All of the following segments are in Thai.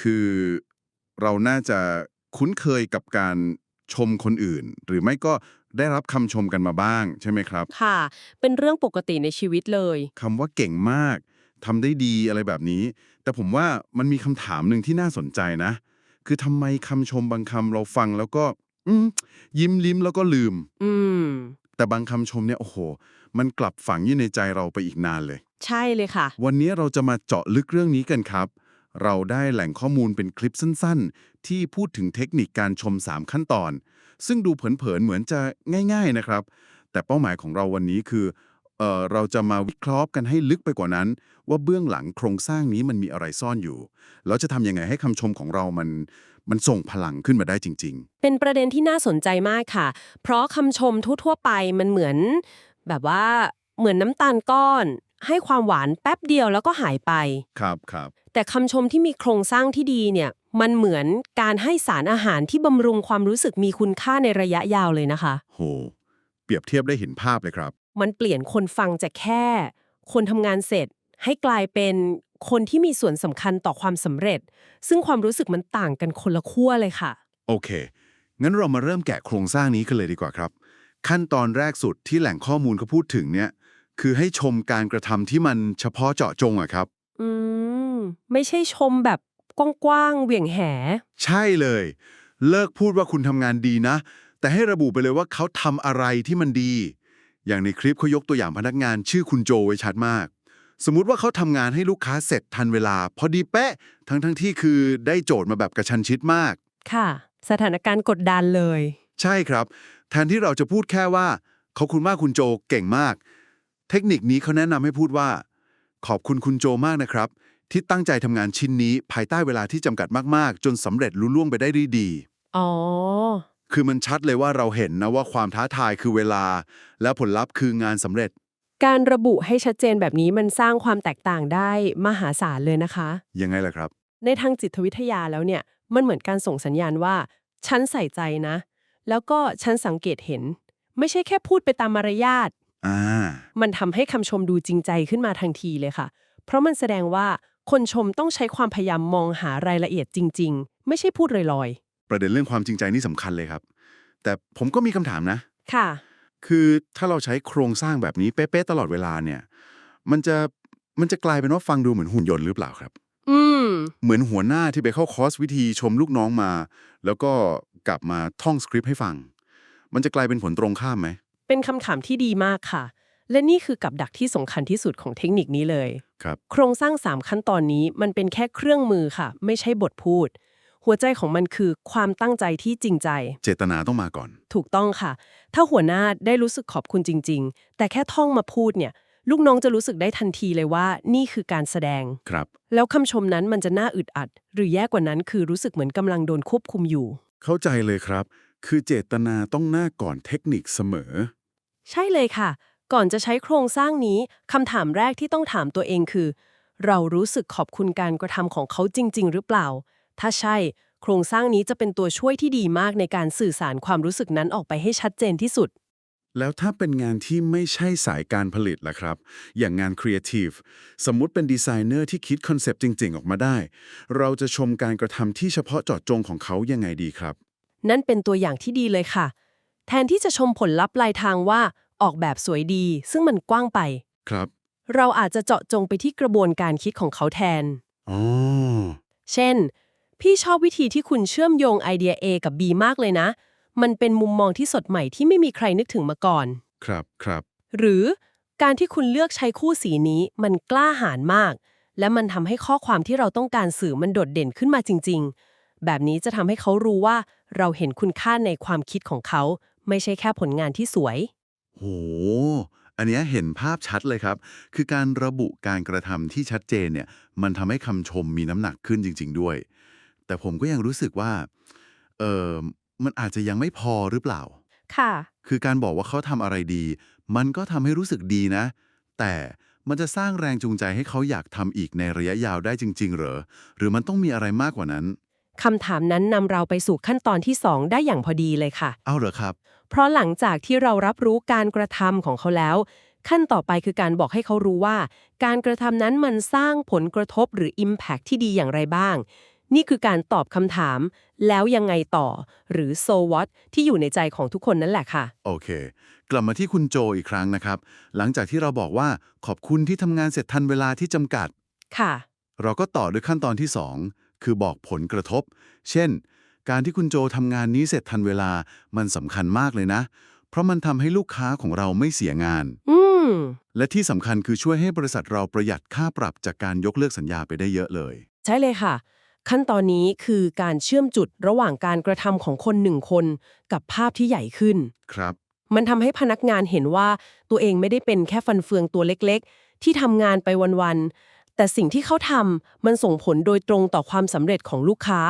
คือเราน่าจะคุ้นเคยกับการชมคนอื่น หรือไม่ก็ได้รับคำชมกันมาบ้างใช่ไหมครับ ค่ะ เป็นเรื่องปกติในชีวิตเลยคำว่าเก่งมากทำได้ดีอะไรแบบนี้ แต่ผมว่ามันมีคำถามหนึ่งที่น่าสนใจนะ คือทำไมคำชมบางคำเราฟังแล้วก็อืมยิ้มลิ้มแล้วก็ลืม อืม แต่บางคำชมเนี่ยโอ้โห มันกลับฝังอยู่ในใจเราไปอีกนานเลย ใช่เลยค่ะ วันนี้เราจะมาเจาะลึกเรื่องนี้กันครับ เราได้แหล่งข้อมูลเป็นคลิปสั้นๆ ที่พูดถึงเทคนิคการชม 3 ขั้นตอน ซึ่งดูเผินๆ เหมือนจะง่าย ๆ นะครับ แต่เป้าหมายของเราวันนี้คือเอ่อเราจะมาวิเคราะห์กันให้ลึกไปกว่านั้น ว่าเบื้องหลังโครงสร้างนี้มันมีอะไรซ่อนอยู่ แล้วจะทำยังไงให้คำชมของเรามันมันส่งพลังขึ้นมาได้จริง ๆ เป็นประเด็นที่น่าสนใจมากค่ะ เพราะคำชมทั่วๆไปมันเหมือน แบบว่าเหมือนน้ำตาลก้อน ให้ความหวานแป๊บเดียวแล้วก็หายไปๆครับครับ แต่คำชมที่มีโครงสร้างที่ดีเนี่ย มันเหมือนการให้สารอาหารที่บำรุงความรู้สึกมีคุณค่าในระยะยาวเลยนะคะ โห เปรียบเทียบได้เห็นภาพเลยครับ มันเปลี่ยนคนฟังจากแค่ คนทำงานเสร็จ ให้กลายเป็นคนที่มีส่วนสำคัญต่อความสำเร็จ ซึ่งความรู้สึกมันต่างกันคนละขั้วเลยค่ะ โอเค งั้นเรามาเริ่มแกะโครงสร้างนี้กันเลยดีกว่าครับ ขั้นตอนแรกสุดที่แหล่งข้อมูลเขาพูดถึงเนี่ย คือให้ชมการกระทำที่มันเฉพาะเจาะจงอะครับ อืม ไม่ใช่ชมแบบกว้างๆ เหวี่ยงแห ใช่เลย เลิกพูดว่าคุณทำงานดีนะ แต่ให้ระบุไปเลยว่าเขาทำอะไรที่มันดี อย่างในคลิปเขายกตัวอย่างพนักงานชื่อคุณโจไว้ชัดมาก สมมุติว่าเขาทำงานให้ลูกค้าเสร็จทันเวลา พอดีเป๊ะ ทั้งทั้งๆที่คือได้โจทย์มาแบบกระชันชิดมาก ค่ะ สถานการณ์กดดันเลย ใช่ครับ แทนที่เราจะพูดแค่ว่าขอบคุณมากคุณโจเก่งมาก เทคนิคนี้เขาแนะนำให้พูดว่า ขอบคุณคุณโจมากนะครับ ที่ตั้งใจทำงานชิ้นนี้ ภายใต้เวลาที่จำกัดมากๆ จนสำเร็จลุล่วงไปได้ด้วยดี อ๋อ คือมันชัดเลยว่าเราเห็นนะว่าความท้าทายคือเวลา และผลลัพธ์คืองานสำเร็จ การระบุให้ชัดเจนแบบนี้มันสร้างความแตกต่างได้มหาศาลเลยนะคะ ยังไงล่ะครับ ในทางจิตวิทยาแล้วเนี่ย มันเหมือนการส่งสัญญาณว่า ฉันใส่ใจนะ แล้วก็ฉันสังเกตเห็น ไม่ใช่แค่พูดไปตามมารยาท อ่า มันทำให้คำชมดูจริงใจขึ้นมาทันทีเลยค่ะ เพราะมันแสดงว่าคนชมต้องใช้ความพยายามมองหารายละเอียดจริง ๆ ไม่ใช่พูดลอยประเด็นเรื่องความจริงใจนี่สำคัญเลยครับ แต่ผมก็มีคำถามนะ ๆ ค่ะ คือถ้าเราใช้โครงสร้างแบบนี้เป๊ะๆตลอดเวลาเนี่ย มันจะมันจะกลายเป็นว่าฟังดูเหมือนหุ่นยนต์หรือเปล่าครับ อืม เหมือนหัวหน้าที่ไปเข้าคอร์สวิธีชมลูกน้องมา แล้วก็กลับมาท่องสคริปต์ให้ฟัง มันจะกลายเป็นผลตรงข้ามไหม เป็นคำถามที่ดีมากค่ะ และนี่คือกับดักที่สำคัญที่สุดของเทคนิคนี้เลย ครับ โครงสร้าง 3 ขั้นตอนนี้มันเป็นแค่เครื่องมือค่ะ ไม่ใช่บทพูด หัวใจของมันคือความตั้งใจที่จริงใจ เจตนาต้องมาก่อน ถูกต้องค่ะ ถ้าหัวหน้าได้รู้สึกขอบคุณจริง ๆ แต่แค่ท่องมาพูดเนี่ย ลูกน้องจะรู้สึกได้ทันทีเลยว่า นี่คือการแสดง ครับ แล้วคำชมนั้นมันจะน่าอึดอัด หรือแย่กว่านั้นคือรู้สึกเหมือนกำลังโดนควบคุมอยู่ เข้าใจเลยครับ คือเจตนาต้องหน้าก่อนเทคนิคเสมอ ใช่เลยค่ะ ก่อนจะใช้โครงสร้างนี้คำถามแรกที่ต้องถามตัวเองคือ เรารู้สึกขอบคุณการกระทำของเขาจริง ๆ หรือเปล่า ถ้าใช่ โครงสร้างนี้จะเป็นตัวช่วยที่ดีมากในการสื่อสารความรู้สึกนั้นออกไปให้ชัดเจนที่สุด แล้วถ้าเป็นงานที่ไม่ใช่สายการผลิตล่ะครับ อย่างงานครีเอทีฟสมมุติเป็นดีไซเนอร์ที่คิดคอนเซปต์จริง ๆ ออกมาได้ เราจะชมการกระทำที่เฉพาะเจาะจงของเขายังไงดีครับ นั่นเป็นตัวอย่างที่ดีเลยค่ะ แทนที่จะชมผลลัพธ์ปลายทางว่าออกแบบสวยดี ซึ่งมันกว้างไป ครับ เราอาจจะเจาะจงไปที่กระบวนการคิดของเขาแทน อ๋อ เช่น พี่ชอบวิธีที่คุณเชื่อมโยงไอเดีย A กับ B มากเลยนะ มันเป็นมุมมองที่สดใหม่ที่ไม่มีใครนึกถึงมาก่อน ครับครับ หรือการที่คุณเลือกใช้คู่สีนี้มันกล้าหาญมาก และมันทำให้ข้อความที่เราต้องการสื่อมันโดดเด่นขึ้นมาจริง ๆ แบบนี้จะทำให้เขารู้ว่าเราเห็นคุณค่าในความคิดของเขา ไม่ใช่แค่ผลงานที่สวย โห อันเนี้ยเห็นภาพชัดเลยครับ คือการระบุการกระทำที่ชัดเจนเนี่ย มันทำให้คำชมมีน้ำหนักขึ้นจริง ๆ ด้วย แต่ผมก็ยังรู้สึกว่า เออมันอาจจะยังไม่พอหรือเปล่า ค่ะ คือการบอกว่าเขาทำอะไรดี มันก็ทำให้รู้สึกดีนะ แต่มันจะสร้างแรงจูงใจให้เขาอยากทำอีกในระยะยาวได้จริง ๆ เหรอ หรือมันต้องมีอะไรมากกว่านั้น คำถามนั้นนำเราไปสู่ขั้นตอนที่ 2 ได้อย่างพอดีเลยค่ะ เอาเหรอครับ เพราะหลังจากที่เรารับรู้การกระทำของเขาแล้ว ขั้นต่อไปคือการบอกให้เขารู้ว่า การกระทำนั้นมันสร้างผลกระทบหรือ Impact ที่ดีอย่างไรบ้าง นี่คือการตอบคำถาม แล้วยังไงต่อ หรือ so what ที่อยู่ในใจของทุกคนนั่นแหละค่ะ โอเค กลับมาที่คุณโจอีกครั้งนะครับ หลังจากที่เราบอกว่าขอบคุณที่ทำงานเสร็จทันเวลาที่จำกัด ค่ะ เราก็ต่อด้วยขั้นตอนที่ 2 คือบอกผลกระทบ เช่น การที่คุณโจทำงานนี้เสร็จทันเวลามันสำคัญมากเลยนะ เพราะมันทำให้ลูกค้าของเราไม่เสียงานอืมและที่สำคัญคือช่วยให้บริษัทเราประหยัดค่าปรับจากการยกเลิกสัญญาไปได้เยอะเลย ใช่เลยค่ะ ขั้นตอนนี้คือการเชื่อมจุดระหว่างการกระทำของคนหนึ่งคน กับภาพที่ใหญ่ขึ้น ครับ มันทำให้พนักงานเห็นว่าตัวเองไม่ได้เป็นแค่ฟันเฟืองตัวเล็กๆ ที่ทำงานไปวันๆ แต่สิ่งที่เขาทำมันส่งผลโดยตรงต่อความสำเร็จของลูกค้า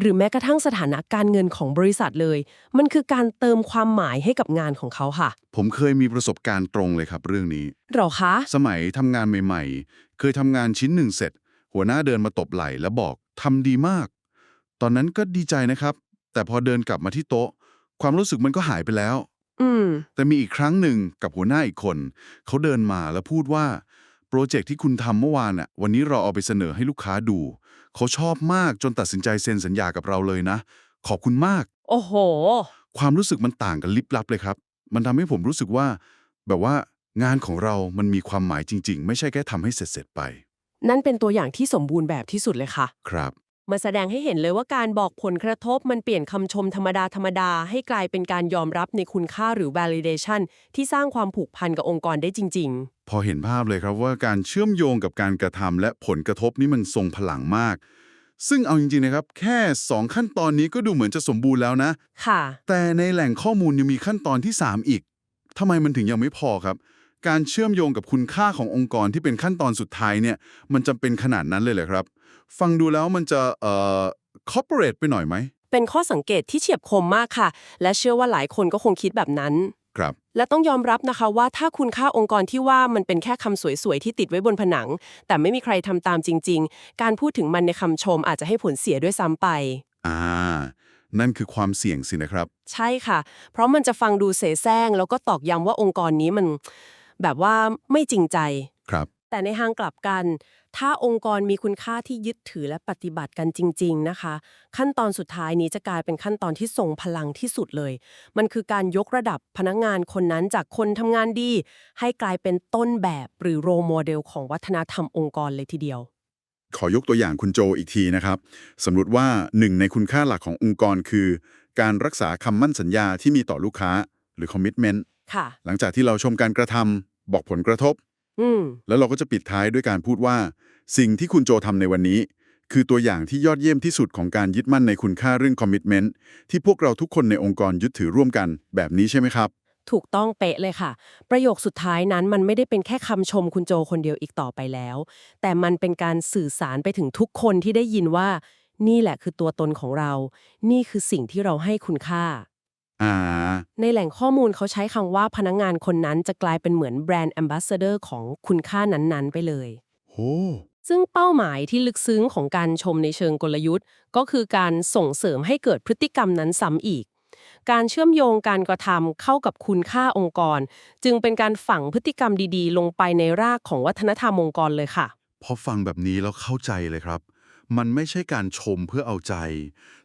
หรือแม้กระทั่งสถานะการเงินของบริษัทเลย มันคือการเติมความหมายให้กับงานของเขาค่ะ ผมเคยมีประสบการณ์ตรงเลยครับเรื่องนี้เหรอคะ สมัยทำงานใหม่ ๆ เคยทำงานชิ้นหนึ่งเสร็จ หัวหน้าเดินมาตบไหล่แล้วบอกทำดีมาก ตอนนั้นก็ดีใจนะครับ แต่พอเดินกลับมาที่โต๊ะ ความรู้สึกมันก็หายไปแล้วอืมแต่มีอีกครั้งหนึ่งกับหัวหน้าอีกคน เขาเดินมาแล้วพูดว่า โปรเจกต์ที่คุณทำเมื่อวานน่ะวันนี้เราเอาไปเสนอให้ลูกค้าดู เขาชอบมากจนตัดสินใจเซ็นสัญญากับเราเลยนะ ขอบคุณมาก โอ้โห ความรู้สึกมันต่างกันลิบลับเลยครับ มันทำให้ผมรู้สึกว่า แบบว่างานของเรามันมีความหมายจริง ๆ ไม่ใช่แค่ทำให้เสร็จๆไป นั่นเป็นตัวอย่างที่สมบูรณ์แบบที่สุดเลยค่ะ ครับ มาแสดงให้เห็นเลยว่าการบอกผลกระทบมันเปลี่ยนคำชมธรรมดาธรรมดาให้กลายเป็นการยอมรับในคุณค่าหรือ validation ที่สร้างความผูกพันกับองค์กรได้จริง ๆ พอเห็นภาพเลยครับว่าการเชื่อมโยงกับการกระทำและผลกระทบนี้มันทรงพลังมาก ซึ่งเอาจริงๆนะครับ แค่ 2 ขั้นตอนนี้ก็ดูเหมือนจะสมบูรณ์แล้วนะ ค่ะ แต่ในแหล่งข้อมูลยังมีขั้นตอนที่ 3 อีกทำไมมันถึงยังไม่พอครับ การเชื่อมโยงกับคุณค่าขององค์กรที่เป็นขั้นตอนสุดท้ายเนี่ยมันจำเป็นขนาดนั้นเลยเหรอครับ ฟังดูแล้วมันจะเอ่อ corporate ไปหน่อยไหม เป็นข้อสังเกตที่เฉียบคมมากค่ะ และเชื่อว่าหลายคนก็คงคิดแบบนั้น ครับ และต้องยอมรับนะคะว่าถ้าคุณค่าองค์กรที่ว่ามันเป็นแค่คำสวยๆ ที่ติดไว้บนผนัง แต่ไม่มีใครทำตามจริง ๆ การพูดถึงมันในคำชมอาจจะให้ผลเสียด้วยซ้ำไป อ่า นั่นคือความเสี่ยงสินะครับ ใช่ค่ะ เพราะมันจะฟังดูเสแสร้งแล้วก็ตอกย้ำว่าองค์กรนี้มัน แบบว่าไม่จริงใจ ครับ แต่ในทางกลับกัน ถ้าองค์กรมีคุณค่าที่ยึดถือและปฏิบัติกันจริง ๆ นะคะ ขั้นตอนสุดท้ายนี้จะกลายเป็นขั้นตอนที่ทรงพลังที่สุดเลย มันคือการยกระดับพนักงานคนนั้นจากคนทำงานดี ให้กลายเป็นต้นแบบหรือโรโมเดลของวัฒนธรรมองค์กรเลยทีเดียว ขอยกตัวอย่างคุณโจอีกทีนะครับ สมมติว่าหนึ่งในคุณค่าหลักขององค์กรคือ การรักษาคำมั่นสัญญาที่มีต่อลูกค้า หรือ commitment ค่ะหลังจากที่เราชมการกระทำบอกผลกระทบ อืมแล้วเราก็จะปิดท้ายด้วยการพูดว่า สิ่งที่คุณโจทำในวันนี้ คือตัวอย่างที่ยอดเยี่ยมที่สุดของการยึดมั่นในคุณค่าเรื่อง commitment ที่พวกเราทุกคนในองค์กรยึดถือร่วมกัน แบบนี้ใช่ไหมครับ ถูกต้องเป๊ะเลยค่ะ ประโยคสุดท้ายนั้นมันไม่ได้เป็นแค่คำชมคุณโจคนเดียวอีกต่อไปแล้ว แต่มันเป็นการสื่อสารไปถึงทุกคนที่ได้ยินว่า นี่แหละคือตัวตนของเรา นี่คือสิ่งที่เราให้คุณค่า อ่า ในแหล่งข้อมูลเขาใช้คำว่าพนักงานคนนั้นจะกลายเป็นเหมือนแบรนด์แอมบาสเดอร์ของคุณค่านั้นๆ ไปเลยโหซึ่งเป้าหมายที่ลึกซึ้งของการชมในเชิงกลยุทธ์ ก็คือการส่งเสริมให้เกิดพฤติกรรมนั้นซ้ำอีก การเชื่อมโยงการกระทำเข้ากับคุณค่าองค์กร จึงเป็นการฝังพฤติกรรมดีๆ ลงไปในรากของวัฒนธรรมองค์กรเลยค่ะ พอฟังแบบนี้แล้วเข้าใจเลยครับ มันไม่ใช่การชมเพื่อเอาใจ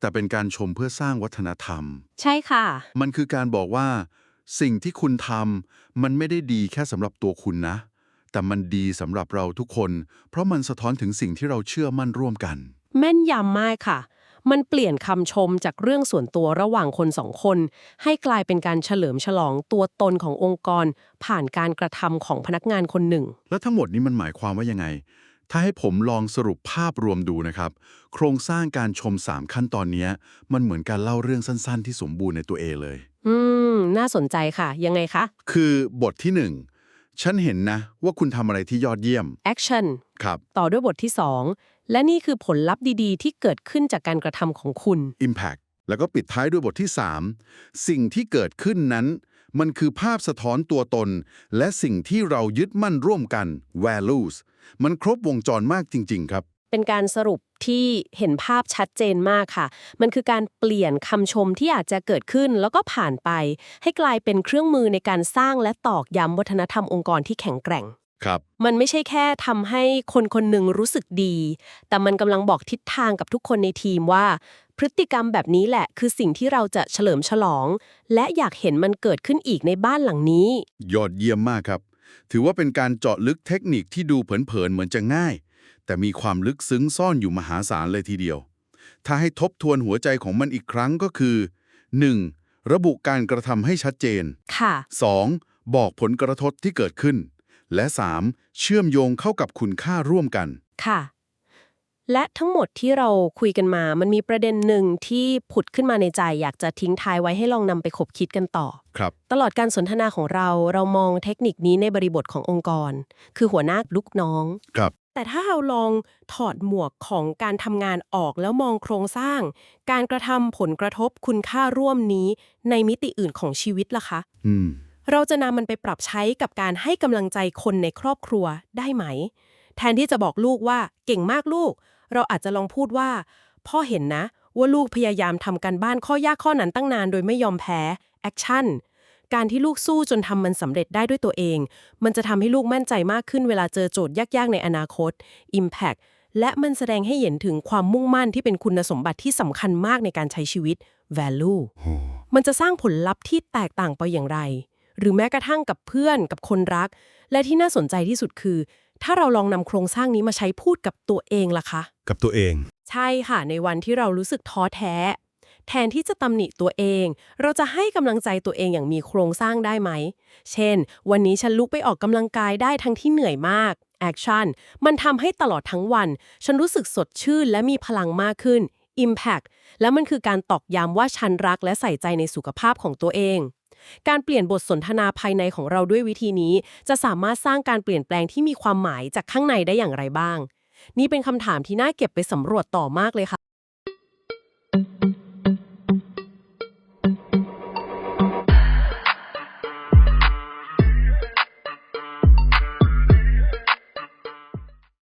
แต่เป็นการชมเพื่อสร้างวัฒนธรรม ใช่ค่ะ มันคือการบอกว่า สิ่งที่คุณทำมันไม่ได้ดีแค่สำหรับตัวคุณนะ แต่มันดีสำหรับเราทุกคน เพราะมันสะท้อนถึงสิ่งที่เราเชื่อมั่นร่วมกัน แม่นยำมากค่ะ มันเปลี่ยนคำชมจากเรื่องส่วนตัวระหว่างคนสองคน ให้กลายเป็นการเฉลิมฉลองตัวตนขององค์กร ผ่านการกระทำของพนักงานคนหนึ่ง แล้วทั้งหมดนี้มันหมายความว่ายังไง ถ้าให้ผมลองสรุปภาพรวมดูนะครับ โครงสร้างการชม 3 ขั้นตอนเนี้ยมันเหมือนการเล่าเรื่องสั้นๆ ที่สมบูรณ์ในตัวเองเลย อืม น่าสนใจค่ะ ยังไงคะ คือบทที่ 1 ฉันเห็นนะ ว่าคุณทำอะไรที่ยอดเยี่ยม action ครับ ต่อด้วยบทที่ 2 และนี่คือผลลัพธ์ดีๆ ที่เกิดขึ้นจากการกระทำของคุณ Impact แล้วก็ปิดท้ายด้วยบทที่ 3 สิ่งที่เกิดขึ้นนั้น มันคือภาพสะท้อนตัวตน และสิ่งที่เรายึดมั่นร่วมกัน values มันครบวงจรมากจริง ๆ ครับ เป็นการสรุปที่เห็นภาพชัดเจนมากค่ะ มันคือการเปลี่ยนคำชมที่อาจจะเกิดขึ้นแล้วก็ผ่านไป ให้กลายเป็นเครื่องมือในการสร้างและตอกย้ำวัฒนธรรมองค์กรที่แข็งแกร่งครับมันไม่ใช่แค่ทำให้คนคนหนึ่งรู้สึกดี แต่มันกำลังบอกทิศทางกับทุกคนในทีมว่า พฤติกรรมแบบนี้แหละคือสิ่งที่เราจะเฉลิมฉลอง และอยากเห็นมันเกิดขึ้นอีกในบ้านหลังนี้ ยอดเยี่ยมมากครับ ถือว่าเป็นการเจาะลึกเทคนิคที่ดูเผินๆเหมือนจะง่าย แต่มีความลึกซึ้งซ่อนอยู่มหาศาลเลยทีเดียว ถ้าให้ทบทวนหัวใจของมันอีกครั้งก็คือ 1. ระบุการกระทำให้ชัดเจน ค่ะ 2. บอกผลกระทบที่เกิดขึ้น และ 3. เชื่อมโยงเข้ากับคุณค่าร่วมกัน ค่ะ และทั้งหมดที่เราคุยกันมา มันมีประเด็นหนึ่งที่ผุดขึ้นมาในใจ อยากจะทิ้งท้ายไว้ให้ลองนำไปคบคิดกันต่อ ครับ ตลอดการสนทนาของเรา เรามองเทคนิคนี้ในบริบทขององค์กร คือหัวหน้าลูกน้อง ครับ แต่ถ้าเราลองถอดหมวกของการทำงานออกแล้วมองโครงสร้าง การกระทำผลกระทบคุณค่าร่วมนี้ ในมิติอื่นของชีวิตล่ะคะ อืม เราจะนำมันไปปรับใช้กับการให้กำลังใจคนในครอบครัวได้ไหม แทนที่จะบอกลูกว่าเก่งมากลูก เราอาจจะลองพูดว่า พ่อเห็นนะ ว่าลูกพยายามทำการบ้านข้อยากข้อนั้นตั้งนานโดยไม่ยอมแพ้แอคชั่นการที่ลูกสู้จนทำมันสำเร็จได้ด้วยตัวเอง มันจะทำให้ลูกมั่นใจมากขึ้นเวลาเจอโจทย์ยากๆในอนาคต Impact และมันแสดงให้เห็นถึงความมุ่งมั่นที่เป็นคุณสมบัติที่สำคัญมากในการใช้ชีวิต value มันจะสร้างผลลัพธ์ที่แตกต่างไปอย่างไร หรือแม้กระทั่งกับเพื่อนกับคนรัก และที่น่าสนใจที่สุดคือ ถ้าเราลองนำโครงสร้างนี้มาใช้พูดกับตัวเองล่ะคะ กับตัวเอง ใช่ค่ะ ในวันที่เรารู้สึกท้อแท้ แทนที่จะตำหนิตัวเอง เราจะให้กำลังใจตัวเองอย่างมีโครงสร้างได้ไหม เช่น วันนี้ฉันลุกไปออกกำลังกายได้ทั้งที่เหนื่อยมากแอคชั่นมันทำให้ตลอดทั้งวัน ฉันรู้สึกสดชื่นและมีพลังมากขึ้น Impact และมันคือการตอกย้ำว่าฉันรักและใส่ใจในสุขภาพของตัวเอง การเปลี่ยนบทสนทนาภายในของเราด้วยวิธีนี้ จะสามารถสร้างการเปลี่ยนแปลงที่มีความหมายจากข้างในได้อย่างไรบ้าง นี่เป็นคำถามที่น่าเก็บไปสำรวจต่อมากเลยค่ะ